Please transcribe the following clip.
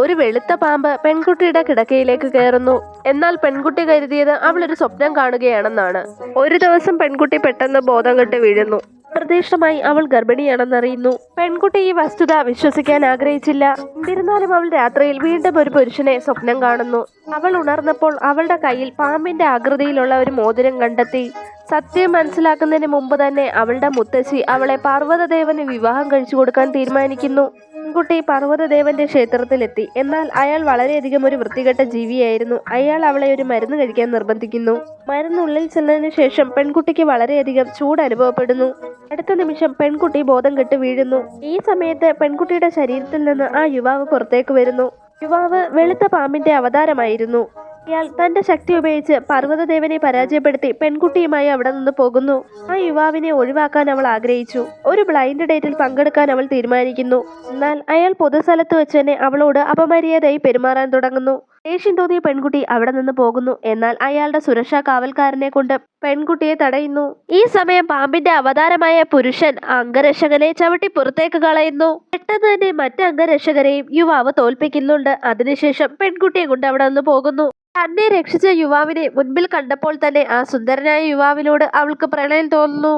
ഒരു വെളുത്ത പാമ്പ് പെൺകുട്ടിയുടെ കിടക്കയിലേക്ക് കയറുന്നു. എന്നാൽ പെൺകുട്ടി കരുതിയത് അവൾ ഒരു സ്വപ്നം കാണുകയാണെന്നാണ്. ഒരു ദിവസം പെൺകുട്ടി പെട്ടെന്ന് ബോധം കെട്ട് വീഴുന്നു. പ്രദേശമായി അവൾ ഗർഭിണിയാണെന്നറിയുന്നു. പെൺകുട്ടി ഈ വസ്തുത വിശ്വസിക്കാൻ ആഗ്രഹിച്ചില്ല. എന്നിരുന്നാലും അവൾ രാത്രിയിൽ വീണ്ടും ഒരു പുരുഷനെ സ്വപ്നം കാണുന്നു. അവൾ ഉണർന്നപ്പോൾ അവളുടെ കയ്യിൽ പാമ്പിന്റെ ആകൃതിയിലുള്ള ഒരു മോതിരം കണ്ടെത്തി. സത്യം മനസ്സിലാക്കുന്നതിന് മുമ്പ് തന്നെ അവളുടെ മുത്തശ്ശി അവളെ പാർവതദേവന് വിവാഹം കഴിച്ചു കൊടുക്കാൻ തീരുമാനിക്കുന്നു. പെൺകുട്ടി പർവതദേവന്റെ ക്ഷേത്രത്തിലെത്തി. എന്നാൽ അയാൾ വളരെയധികം ഒരു വൃത്തികെട്ട ജീവിയായിരുന്നു. അയാൾ അവളെ ഒരു മരുന്ന് കഴിക്കാൻ നിർബന്ധിക്കുന്നു. മരുന്നുള്ളിൽ ചെന്നതിന് ശേഷം പെൺകുട്ടിക്ക് വളരെയധികം ചൂട് അനുഭവപ്പെടുന്നു. അടുത്ത നിമിഷം പെൺകുട്ടി ബോധം കെട്ട് വീഴുന്നു. ഈ സമയത്ത് പെൺകുട്ടിയുടെ ശരീരത്തിൽ നിന്ന് ആ യുവാവ് പുറത്തേക്ക് വരുന്നു. യുവാവ് വെളുത്ത പാമ്പിന്റെ അവതാരമായിരുന്നു. ഇയാൾ തന്റെ ശക്തി ഉപയോഗിച്ച് പർവതദേവനെ പരാജയപ്പെടുത്തി പെൺകുട്ടിയുമായി അവിടെ നിന്ന് പോകുന്നു. ആ യുവാവിനെ ഒഴിവാക്കാൻ അവൾ ആഗ്രഹിച്ചു. ഒരു ബ്ലൈൻഡ് ഡേറ്റിൽ പങ്കെടുക്കാൻ അവൾ തീരുമാനിക്കുന്നു. എന്നാൽ അയാൾ പൊതുസ്ഥലത്ത് വെച്ച് തന്നെ അവളോട് അപമര്യാദയായി പെരുമാറാൻ തുടങ്ങുന്നു. ദേഷ്യം തോന്നിയ പെൺകുട്ടി അവിടെ നിന്ന് പോകുന്നു. എന്നാൽ അയാളുടെ സുരക്ഷാ കാവൽക്കാരനെ കൊണ്ട് പെൺകുട്ടിയെ തടയുന്നു. ഈ സമയം പാമ്പിന്റെ അവതാരമായ പുരുഷൻ അംഗരക്ഷകനെ ചവിട്ടി പുറത്തേക്ക് കളയുന്നു. പെട്ടെന്ന് തന്നെ മറ്റ് അംഗരക്ഷകരെയും യുവാവ് തോൽപ്പിക്കുന്നുണ്ട്. അതിനുശേഷം പെൺകുട്ടിയെ കൊണ്ട് അവിടെ നിന്ന് പോകുന്നു. തന്നെ രക്ഷിച്ച യുവാവിനെ മുൻപിൽ കണ്ടപ്പോൾ തന്നെ ആ സുന്ദരനായ യുവാവിനോട് അവൾക്ക് പ്രണയം തോന്നുന്നു.